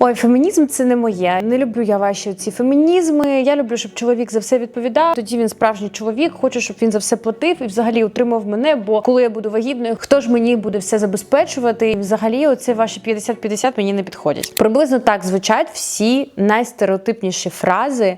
Ой, фемінізм це не моє. Не люблю я ваші ці фемінізми. Я люблю, щоб чоловік за все відповідав. Тоді він справжній чоловік. Хочу, щоб він за все платив і взагалі утримав мене. Бо коли я буду вагітною, хто ж мені буде все забезпечувати? І взагалі, оце ваші 50-50 мені не підходять. Приблизно так звучать всі найстереотипніші фрази,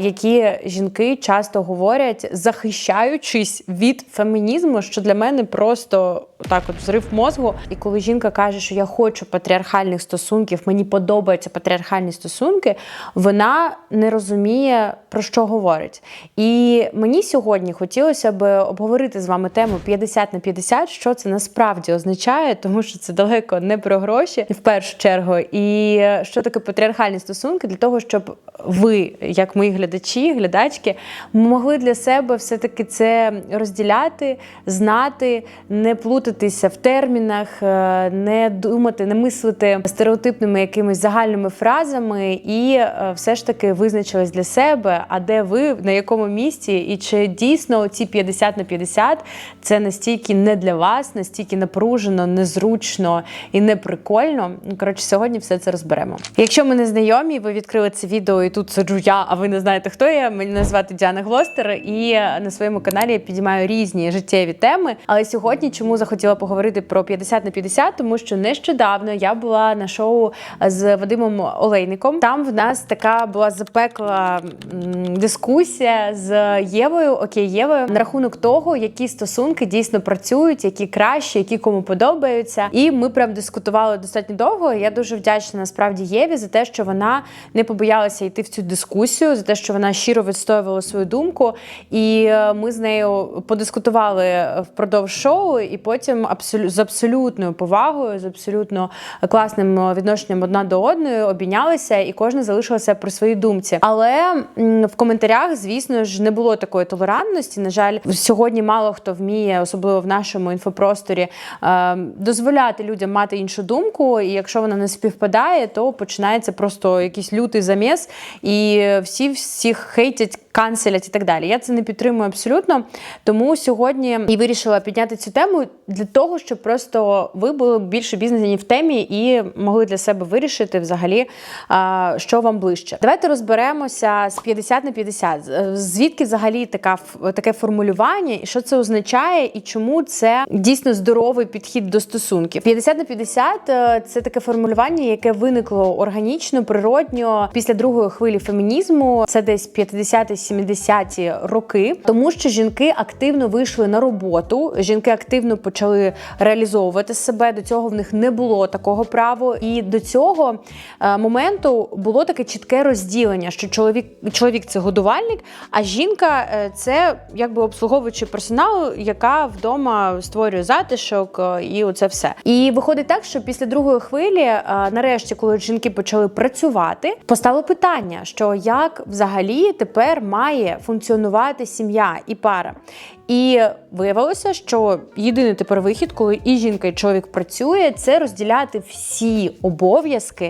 які жінки часто говорять, захищаючись від фемінізму, що для мене просто так, от взрив мозгу. І коли жінка каже, що я хочу патріархальних стосунків, мені подобаються патріархальні стосунки, вона не розуміє про що говорить. І мені сьогодні хотілося б обговорити з вами тему 50 на 50, що це насправді означає, тому що це далеко не про гроші в першу чергу. І що таке патріархальні стосунки для того, щоб ви, як мої глядачі, глядачки, могли для себе все-таки це розділяти, знати, не плутатися в термінах, е, не думати, не мислити стереотипними якимись загальними фразами, і е, все ж таки визначились для себе, а де ви, на якому місці, і чи дійсно ці 50 на 50 це настільки не для вас, настільки напружено, незручно і неприкольно. Ну, Коротше, сьогодні все це розберемо. Якщо ми не знайомі, ви відкрили це відео, і тут сиджу я, а ви не знаєте, хто я. Мене звати Діана Глостер, і на своєму каналі я підіймаю різні життєві теми. Але сьогодні чому захотіла поговорити про 50 на 50, тому що нещодавно я була на шоу з Вадимом Олейником. Там в нас така була запекла дискусія з Євою, окей, Євою, на рахунок того, які стосунки дійсно працюють, які краще, які кому подобаються. І ми прям дискутували достатньо довго. Я дуже вдячна насправді Єві за те, що вона не побоялася йти в цю дискусію, за те, що вона щиро відстоювала свою думку. І е, ми з нею подискутували впродовж шоу, і потім абсолю- з абсолютною повагою, з абсолютно класним відношенням одна до одної обійнялися, і кожна залишилася при своїй думці. Але в коментарях, звісно ж, не було такої толерантності. На жаль, сьогодні мало хто вміє, особливо в нашому інфопросторі, е, дозволяти людям мати іншу думку. І якщо вона не співпадає, то починається просто якийсь лютий заміс, і всі всіх хейтять. Канцелять і так далі. Я це не підтримую абсолютно. Тому сьогодні і вирішила підняти цю тему для того, щоб просто ви були більше бізнесні в темі і могли для себе вирішити взагалі, що вам ближче. Давайте розберемося з 50 на 50. Звідки взагалі така таке формулювання, і що це означає, і чому це дійсно здоровий підхід до стосунків. 50 на 50 е, – це таке формулювання, яке виникло органічно, природньо після другої хвилі фемінізму. Це десь 50-70-ті роки, тому що жінки активно вийшли на роботу. Жінки активно почали реалізовувати себе. До цього в них не було такого права, і до цього е, моменту було таке чітке розділення, що чоловік чоловік це годувальник, а жінка е, це якби обслуговуючий персонал, яка вдома створює затишок е, і оце все. І виходить так, що після другої хвилі, нарешті, коли жінки почали працювати, постало питання, що як взагалі тепер має функціонувати сім'я і пара. І виявилося, що єдиний тепер вихід, коли і жінка, і чоловік працює, це розділяти всі обов'язки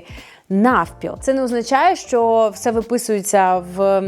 навпіл. Це не означає, що все виписується в.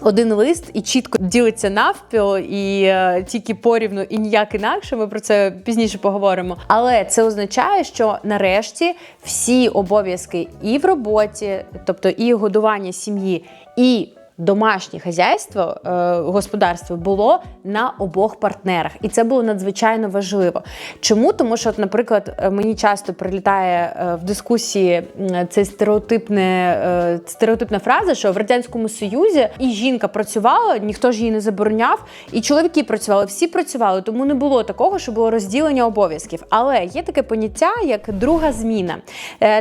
Один лист і чітко ділиться навпіл, і е, тільки порівну, і ніяк інакше. Ми про це пізніше поговоримо. Але це означає, що нарешті всі обов'язки і в роботі, тобто і годування сім'ї, і домашнє хазяйство, е, господарство було на обох партнерах, і це було надзвичайно важливо. Чому? Тому що, наприклад, е, мені часто прилітає е, в дискусії це стереотипне, стереотипна фраза, що в радянському союзі і жінка працювала, ніхто ж її не забороняв, і чоловіки працювали, всі працювали, тому не було такого, що було розділення обов'язків. Але є таке поняття, як друга зміна.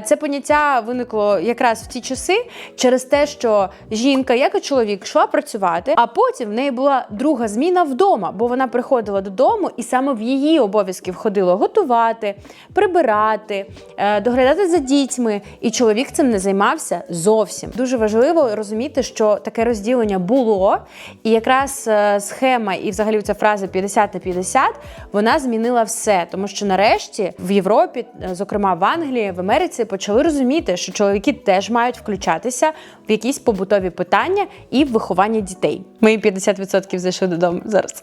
Це поняття виникло якраз в ті часи через те, що жінка, як чоловік, йшла працювати, а потім в неї була друга зміна вдома, бо вона приходила додому, і саме в її обов'язки входило готувати, прибирати, е, доглядати за дітьми. І чоловік цим не займався зовсім. Дуже важливо розуміти, що таке розділення було, і якраз е, схема і взагалі ця фраза 50 на 50, вона змінила все, тому що нарешті в Європі, е, зокрема в Англії, в Америці, почали розуміти, що чоловіки теж мають включатися в якісь побутові питання і в виховання дітей. Мої 50% зайшли додому зараз.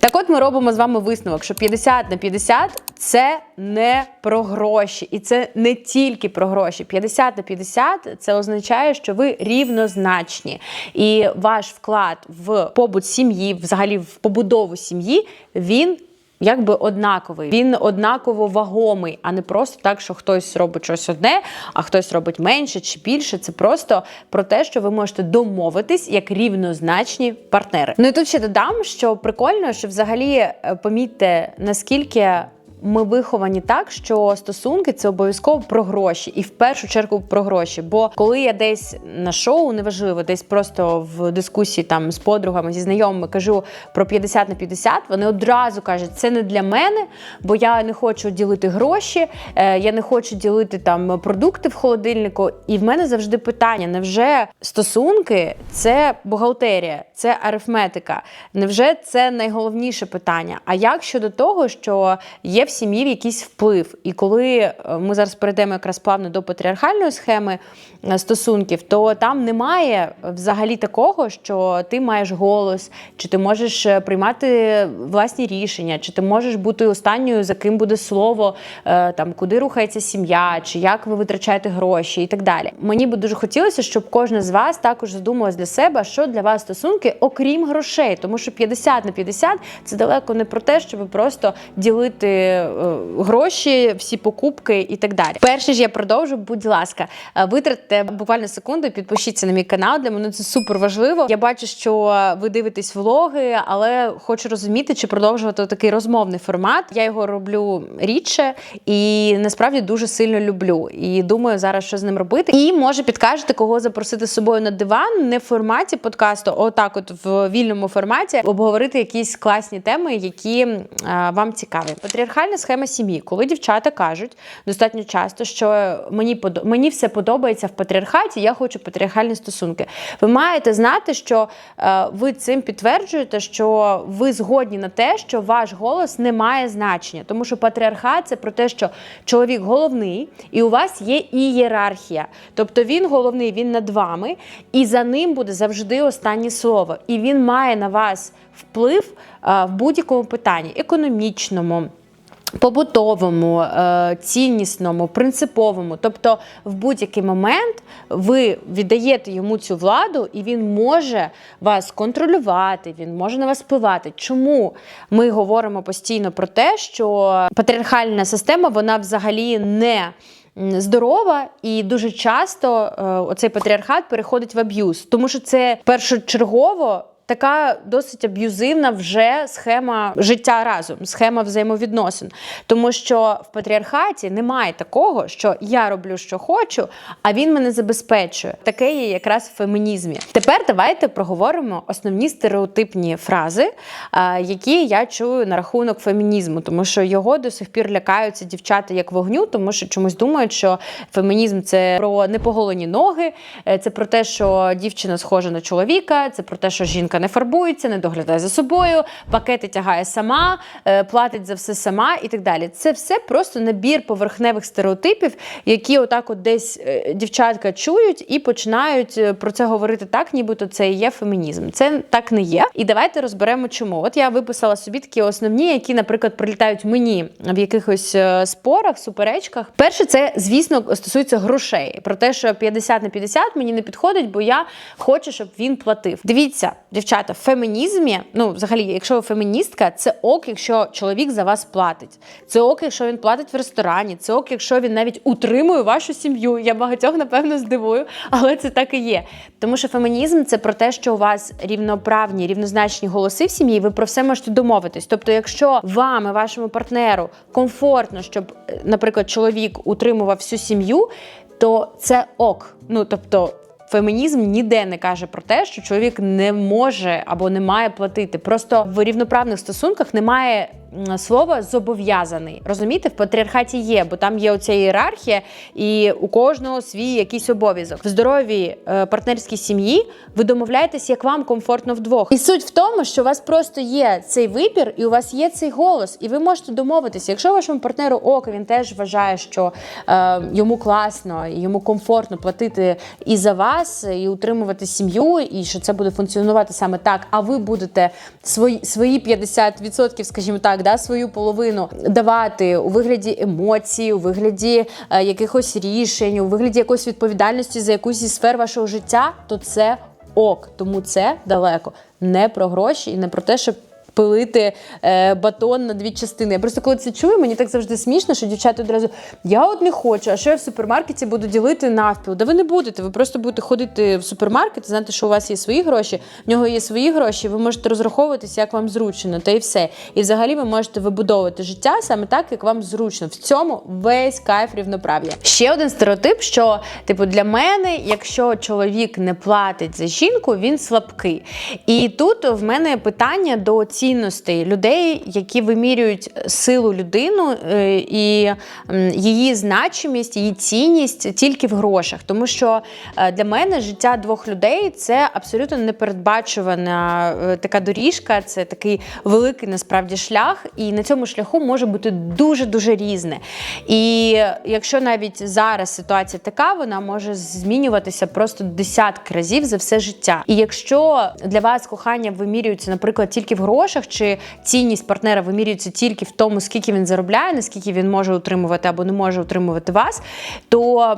Так от ми робимо з вами висновок, що 50 на 50 це не про гроші, і це не тільки про гроші. 50 на 50 це означає, що ви рівнозначні, і ваш вклад в побут сім'ї, взагалі в побудову сім'ї, він. Якби однаковий, він однаково вагомий, а не просто так, що хтось робить щось одне, а хтось робить менше чи більше. Це просто про те, що ви можете домовитись як рівнозначні партнери. Ну і тут ще додам, що прикольно, що взагалі е, помітьте, наскільки ми виховані так, що стосунки це обов'язково про гроші, і в першу чергу про гроші. Бо коли я десь на шоу, неважливо, десь просто в дискусії там з подругами, зі знайомими кажу про 50 на 50, вони одразу кажуть, це не для мене, бо я не хочу ділити гроші, е, я не хочу ділити там продукти в холодильнику. І в мене завжди питання: невже стосунки це бухгалтерія, це арифметика? Невже це найголовніше питання? А як щодо того, що є в сім'ї якийсь вплив? І коли е, ми зараз перейдемо якраз плавно до патріархальної схеми стосунків, то там немає взагалі такого, що ти маєш голос, чи ти можеш е, приймати власні рішення, чи ти можеш бути останньою, за ким буде слово, е, там куди рухається сім'я, чи як ви витрачаєте гроші і так далі. Мені би дуже хотілося, щоб кожна з вас також задумалась для себе, що для вас стосунки, окрім грошей, тому що 50 на 50 – це далеко не про те, щоб просто ділити е, гроші, всі покупки і так далі. Перше ж я продовжу, будь ласка, е, витратьте буквально секунду, підпишіться на мій канал. Для мене це супер важливо. Я бачу, що ви дивитесь влоги, але хочу розуміти, чи продовжувати такий розмовний формат. Я його роблю рідше і насправді дуже сильно люблю. І думаю зараз, що з ним робити. І може підкажете, кого запросити з собою на диван, не в форматі подкасту, отак, от в вільному форматі, обговорити якісь класні теми, які а, вам цікаві. Патріархальна схема сім'ї, коли дівчата кажуть достатньо часто, що мені мені все подобається в патріархаті, я хочу патріархальні стосунки. Ви маєте знати, що е, ви цим підтверджуєте, що ви згодні на те, що ваш голос не має значення, тому що патріархат це про те, що чоловік головний, і у вас є ієрархія. Тобто він головний, він над вами, і за ним буде завжди останнє слово. І він має на вас вплив е, в будь-якому питанні економічному. Побутовому, е, ціннісному, принциповому, тобто в будь-який момент ви віддаєте йому цю владу, і він може вас контролювати, він може на вас впливати. Чому ми говоримо постійно про те, що патріархальна система вона взагалі не здорова, і дуже часто е, оцей патріархат переходить в аб'юз, тому що це першочергово. Така досить аб'юзивна вже схема життя разом, схема взаємовідносин. Тому що в патріархаті немає такого, що я роблю, що хочу, а він мене забезпечує. Таке є якраз в фемінізмі. Тепер давайте проговоримо основні стереотипні фрази, які я чую на рахунок фемінізму, тому що його до сих пір лякаються дівчата як вогню, тому що чомусь думають, що фемінізм це про непоголені ноги, е, це про те, що дівчина схожа на чоловіка, це про те, що жінка не фарбується, не доглядає за собою, пакети тягає сама, е, платить за все сама і так далі. Це все просто набір поверхневих стереотипів, які отак от десь е, дівчатка чують і починають е, про це говорити так, нібито це і є фемінізм. Це так не є. І давайте розберемо, чому. От я виписала собі такі основні, які, наприклад, прилітають мені в якихось спорах, суперечках. Перше, це звісно стосується грошей. Про те, що 50 на 50 мені не підходить, бо я хочу, щоб він платив. Дивіться, дівчата, в фемінізмі, ну взагалі, якщо ви феміністка, це ок, якщо чоловік за вас платить. Це ок, якщо він платить в ресторані. Це ок, якщо він навіть утримує вашу сім'ю. Я багатьох напевно здивую, але це так і є. Тому що фемінізм це про те, що у вас рівноправні, рівнозначні голоси в сім'ї. Ви про все можете домовитись. Тобто, якщо вам і вашому партнеру комфортно, щоб, е, наприклад, чоловік утримував всю сім'ю, то це ок. Ну тобто. Фемінізм ніде не каже про те, що чоловік не може або не має платити. Просто в рівноправних стосунках немає слово зобов'язаний. Розумієте, в патріархаті є, бо там є оця ієрархія, і у кожного свій якийсь обов'язок. В здоровій е, партнерській сім'ї ви домовляєтесь, як вам комфортно вдвох. І суть в тому, що у вас просто є цей вибір, і у вас є цей голос, і ви можете домовитися. Якщо вашому партнеру ок, він теж вважає, що е, йому класно, йому комфортно платити і за вас, і утримувати сім'ю, і що це буде функціонувати саме так. А ви будете свої свої 50%, скажімо так, да, свою половину давати у вигляді емоцій, у вигляді е, якихось рішень, у вигляді якоїсь відповідальності за якусь зі сфер вашого життя, то це ок. Тому це далеко не про гроші і не про те, щоб. Пилити е, батон на дві частини. Я просто коли це чую, мені так завжди смішно, що дівчата одразу я от не хочу, а що я в супермаркеті буду ділити навпіл. Да ви не будете. Ви просто будете ходити в супермаркет, знати, що у вас є свої гроші, в нього є свої гроші. Ви можете розраховуватися, як вам зручно, та й все. І взагалі ви можете вибудовувати життя саме так, як вам зручно. В цьому весь кайф рівноправ'я. Ще один стереотип, що типу для мене, якщо чоловік не платить за жінку, він слабкий. І тут в мене питання до цінностей людей, які вимірюють силу людину е, і її значимість, її цінність тільки в грошах. Тому що е, для мене життя двох людей це абсолютно непередбачувана е, така доріжка, це такий великий насправді шлях, і на цьому шляху може бути дуже дуже різне. І якщо навіть зараз ситуація така, вона може змінюватися просто десятки разів за все життя. І якщо для вас кохання вимірюється, наприклад, тільки в грошах, чи цінність партнера вимірюється тільки в тому, скільки він заробляє, наскільки він може утримувати або не може утримувати вас, то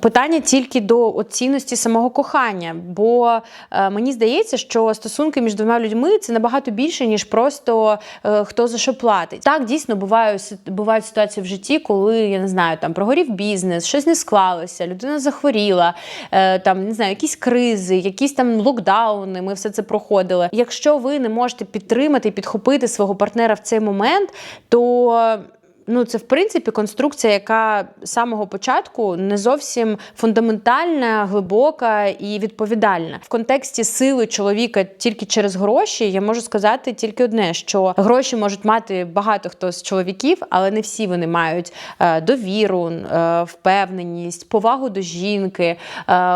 питання тільки до цінності самого кохання. Бо е, мені здається, що стосунки між двома людьми це набагато більше, ніж просто е, хто за що платить. Так, дійсно бувають, бувають ситуації в житті, коли я не знаю, там прогорів бізнес, щось не склалося, людина захворіла, е, там не знаю, якісь кризи, якісь там локдауни. Ми все це проходили. Якщо ви не можете підтримати і підхопити свого партнера в цей момент, то Ну, це в принципі конструкція, яка з самого початку не зовсім фундаментальна, глибока і відповідальна. В контексті сили чоловіка тільки через гроші я можу сказати тільки одне: що гроші можуть мати багато хто з чоловіків, але не всі вони мають е, довіру, е, впевненість, повагу до жінки, е,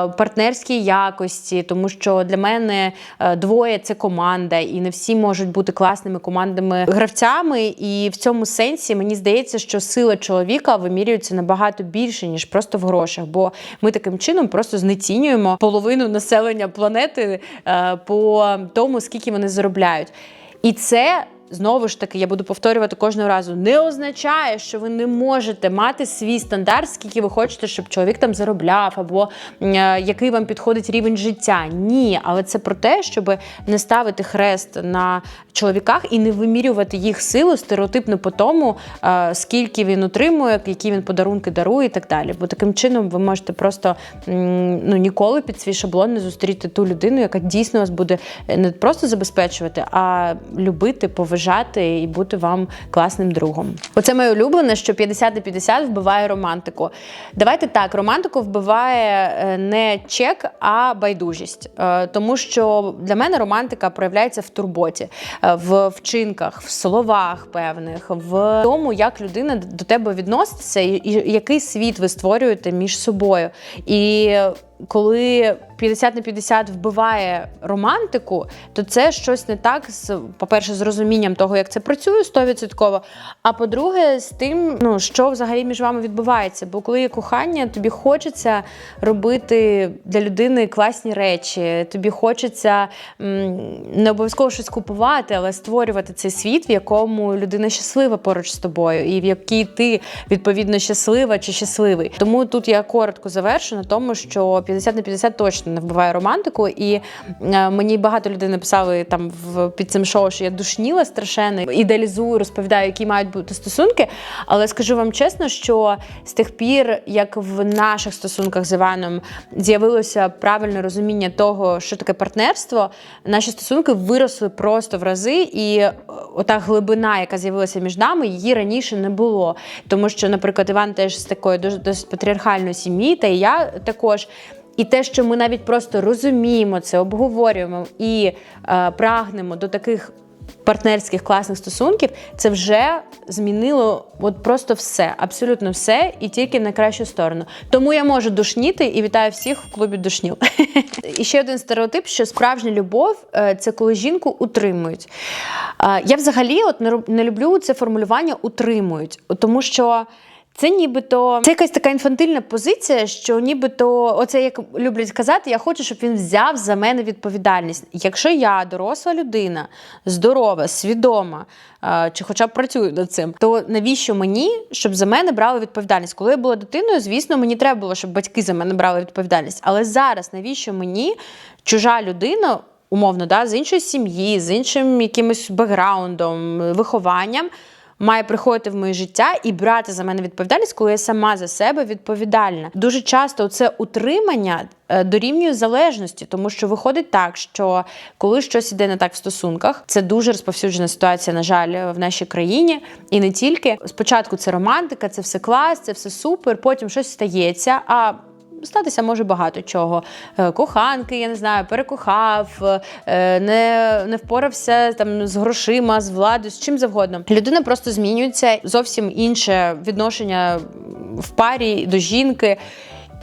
партнерські якості, тому що для мене двоє це команда, і не всі можуть бути класними командами гравцями. І в цьому сенсі мені здається, що сила чоловіка вимірюється набагато більше, ніж просто в грошах. Бо ми таким чином просто знецінюємо половину населення планети е, по тому, скільки вони заробляють. І це. Знову ж таки, я буду повторювати кожного разу, не означає, що ви не можете мати свій стандарт, скільки ви хочете, щоб чоловік там заробляв, або е, який вам підходить рівень життя. Ні, але це про те, щоб не ставити хрест на чоловіках і не вимірювати їх силу стереотипно по тому, е, скільки він отримує, які він подарунки дарує і так далі. Бо таким чином ви можете просто ну, ніколи під свій шаблон не зустріти ту людину, яка дійсно вас буде е, не просто забезпечувати, а любити, поважати і бути вам класним другом. Оце моє улюблене, що 50 на 50 вбиває романтику. Давайте так, романтику вбиває е, не чек, а байдужість. Е, Тому що для мене романтика проявляється в турботі, е, в вчинках, в словах певних, в тому, як людина до тебе відноситься, і який світ ви створюєте між собою. І коли 50 на 50 вбиває романтику, то це щось не так з, по-перше, з розумінням того, як це працює 100%, а по-друге, з тим, ну що взагалі між вами відбувається. Бо коли є кохання, тобі хочеться робити для людини класні речі. Тобі хочеться не обов'язково щось купувати, але створювати цей світ, в якому людина щаслива поруч з тобою, і в якій ти відповідно щаслива чи щасливий. Тому тут я коротко завершу на тому, що 50 на 50 точно не вбиває романтику. І е, мені багато людей написали там в під цим шоу, що я душніла страшенно, ідеалізую, розповідаю, які мають бути стосунки. Але скажу вам чесно, що з тих пір, як в наших стосунках з Іваном з'явилося правильне розуміння того, що таке партнерство, наші стосунки виросли просто в рази, і е, ота глибина, яка з'явилася між нами, її раніше не було. Тому що, наприклад, Іван теж з такої досить патріархальної сім'ї, та і я також. І те, що ми навіть просто розуміємо це, обговорюємо і е, прагнемо до таких партнерських класних стосунків, це вже змінило от просто все, абсолютно все, і тільки в найкращу сторону. Тому я можу душніти і вітаю всіх в клубі душнів. І ще один стереотип, що справжня любов е, це коли жінку утримують. Е, Я взагалі от не люблю це формулювання утримують, тому що. Це нібито це якась така інфантильна позиція, що нібито оце як люблять казати, я хочу, щоб він взяв за мене відповідальність. Якщо я доросла людина, здорова, свідома, е, чи хоча б працюю над цим, то навіщо мені, щоб за мене брали відповідальність? Коли я була дитиною, звісно, мені треба було, щоб батьки за мене брали відповідальність. Але зараз навіщо мені чужа людина? Умовно, да, з іншої сім'ї, з іншим якимось бекграундом, вихованням, має приходити в моє життя і брати за мене відповідальність, коли я сама за себе відповідальна. Дуже часто це утримання е, дорівнює залежності, тому що виходить так, що коли щось іде не так в стосунках, це дуже розповсюджена ситуація, на жаль, в нашій країні, і не тільки спочатку це романтика, це все клас, це все супер. Потім щось стається. А Статися може багато чого. Е, Коханки, я не знаю, перекохав, е, не, не впорався там з грошима, з владою, з чим завгодно. Людина просто змінюється зовсім інше відношення в парі до жінки.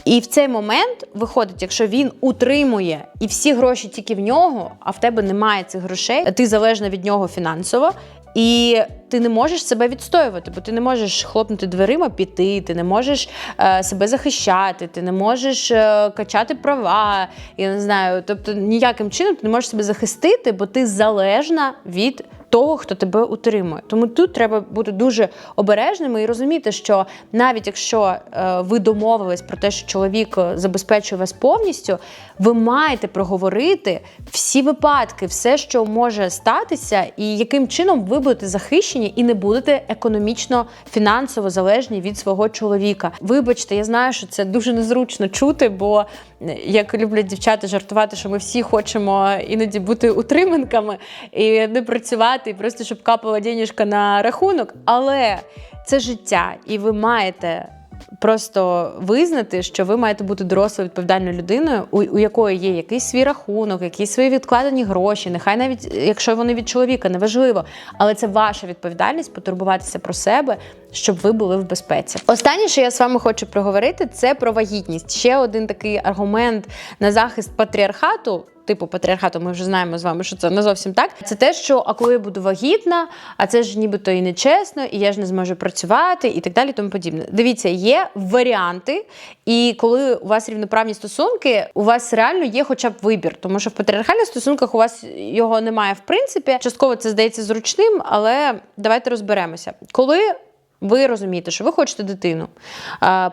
І в цей момент виходить, якщо він утримує і всі гроші тільки в нього, а в тебе немає цих грошей, ти залежна від нього фінансово. І ти не можеш себе відстоювати, бо ти не можеш хлопнути дверима, піти, ти не можеш е, себе захищати, ти не можеш е, качати права. Я не знаю, тобто ніяким чином ти не можеш себе захистити, бо ти залежна від того, хто тебе утримує. Тому тут треба бути дуже обережними і розуміти, що навіть якщо е, ви домовились про те, що чоловік е, забезпечує вас повністю, ви маєте проговорити всі випадки, все, що може статися, і яким чином ви будете захищені і не будете економічно фінансово залежні від свого чоловіка. Вибачте, я знаю, що це дуже незручно чути, бо як люблять дівчата жартувати, що ми всі хочемо іноді бути утриманками і не працювати, і просто щоб капала денежка на рахунок. Але це життя, і ви маєте. Просто визнати, що ви маєте бути дорослою відповідальною людиною, у, у якої є якийсь свій рахунок, якісь свої відкладені гроші, нехай навіть якщо вони від чоловіка, неважливо. Але це ваша відповідальність потурбуватися про себе, щоб ви були в безпеці. Останнє, що я з вами хочу проговорити, це про вагітність. Ще один такий аргумент на захист патріархату. Типу патріархату, ми вже знаємо з вами, що це не зовсім так. Це те, що а коли я буду вагітна, а це ж нібито і нечесно, і я ж не зможу працювати, і так далі. Тому подібне. Дивіться, є варіанти, і коли у вас рівноправні стосунки, у вас реально є хоча б вибір, тому що в патріархальних стосунках у вас його немає в принципі. Частково це здається зручним, але давайте розберемося. Коли ви розумієте, що ви хочете дитину.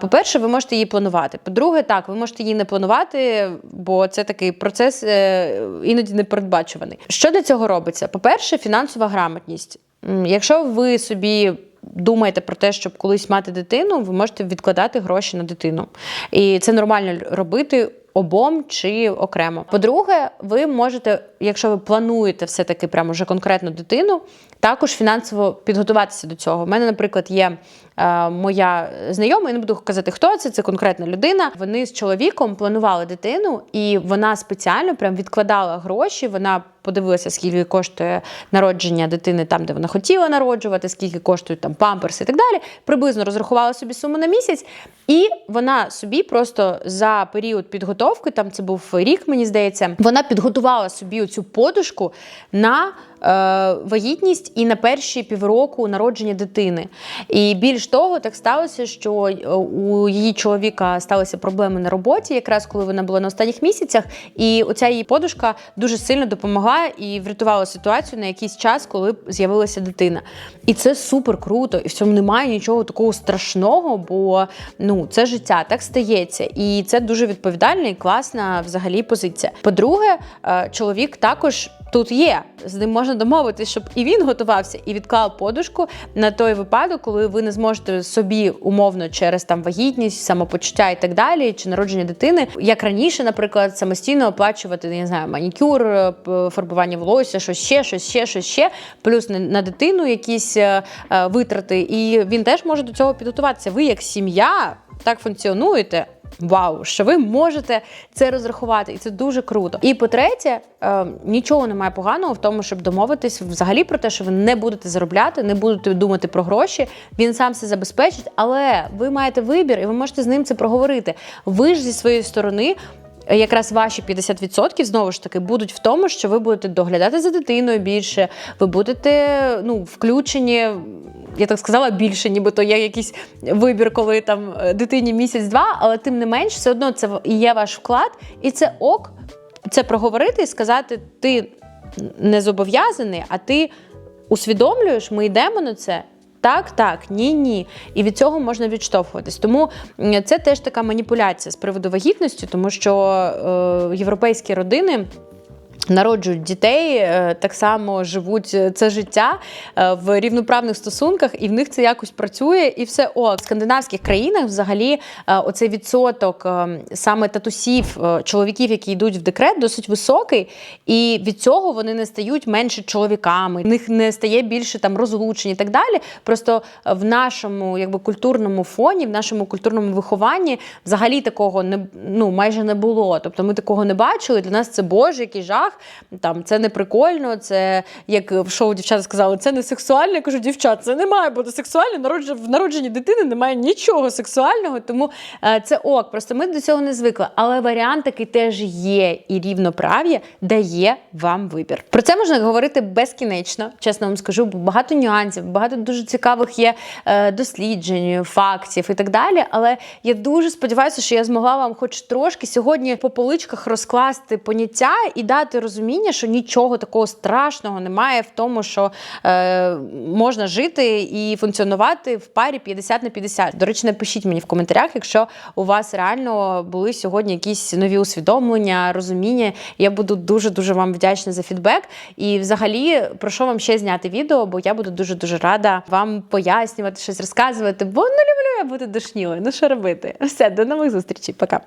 По-перше, ви можете її планувати. По-друге, так, ви можете її не планувати, бо це такий процес е, іноді непередбачуваний. Що для цього робиться? По-перше, фінансова грамотність. Якщо ви собі думаєте про те, щоб колись мати дитину, ви можете відкладати гроші на дитину. І це нормально робити. Обом чи окремо. По-друге, ви можете, якщо ви плануєте все-таки прямо вже конкретну дитину, також фінансово підготуватися до цього. У мене, наприклад, є моя знайома, я не буду казати, хто це, це конкретна людина. Вони з чоловіком планували дитину, і вона спеціально прям відкладала гроші. Вона подивилася, скільки коштує народження дитини там, де вона хотіла народжувати, скільки коштують там памперси і так далі. Приблизно розрахувала собі суму на місяць, і вона собі просто за період підготовки, там це був рік, мені здається, вона підготувала собі оцю подушку на. Е, Вагітність і на перші півроку народження дитини. І більш того, так сталося, що е, у її чоловіка сталися проблеми на роботі, якраз коли вона була на останніх місяцях. І оця її подушка дуже сильно допомогла і врятувала ситуацію на якийсь час, коли з'явилася дитина. І це супер круто, і в цьому немає нічого такого страшного, бо ну це життя, так стається. І це дуже відповідальна і класна взагалі позиція. По-друге, е, чоловік також. Тут є, з ним можна домовитися, щоб і він готувався і відклав подушку на той випадок, коли ви не зможете собі умовно через там вагітність, самопочуття і так далі, чи народження дитини, як раніше, наприклад, самостійно оплачувати не знаю, манікюр, е, фарбування волосся, щось ще, щось ще, щось ще, плюс на, на дитину якісь е, е, витрати. І він теж може до цього підготуватися. Ви як сім'я. Так функціонуєте, Вау, що ви можете це розрахувати, і це дуже круто. І по-третє, е, нічого немає поганого в тому, щоб домовитись взагалі про те, що ви не будете заробляти, не будете думати про гроші. Він сам це забезпечить, але ви маєте вибір, і ви можете з ним це проговорити. Ви ж зі своєї сторони. Якраз ваші 50% знову ж таки будуть в тому, що ви будете доглядати за дитиною більше, ви будете ну, включені. Я так сказала більше, нібито є якийсь вибір, коли там е, дитині місяць-два, але тим не менш, все одно це є ваш вклад, і це ок. Це проговорити і сказати: ти не зобов'язаний, а ти усвідомлюєш, ми йдемо на це. Так, так, ні, ні. І від цього можна відштовхуватись. Тому це теж така маніпуляція з приводу вагітності, тому що е, європейські родини. Народжують дітей, е, так само живуть е, це життя е, в рівноправних стосунках, і в них це якось працює, і все ок. В скандинавських країнах взагалі оцей відсоток саме татусів, чоловіків, які йдуть в декрет, досить високий, і від цього вони не стають менше чоловіками, в них не стає більше там розлучень і так далі. Просто в нашому якби культурному фоні, в нашому культурному вихованні взагалі такого не ну майже не було. Тобто ми такого не бачили. Для нас це боже, який жах. Там це не прикольно. Це як в шоу дівчата сказали, це не сексуально. Я кажу, дівчат, це не має бути сексуально. В народженні дитини немає нічого сексуального, тому е, це ок. Просто ми до цього не звикли. Але варіант такий теж є, і рівноправ'я дає вам вибір. Про це можна говорити безкінечно, чесно вам скажу, бо багато нюансів, багато дуже цікавих є е, досліджень, фактів і так далі. Але я дуже сподіваюся, що я змогла вам, хоч трошки сьогодні по поличках розкласти поняття і дати розуміння, що нічого такого страшного немає в тому, що е, можна жити і функціонувати в парі 50 на 50. До речі, напишіть мені в коментарях, якщо у вас реально були сьогодні якісь нові усвідомлення, розуміння. Я буду дуже дуже вам вдячна за фідбек. І взагалі прошу вам ще зняти відео, бо я буду дуже дуже рада вам пояснювати, щось розказувати. Бо ну люблю я бути душнілою. Ну що робити? Все, до нових зустрічей. Пока.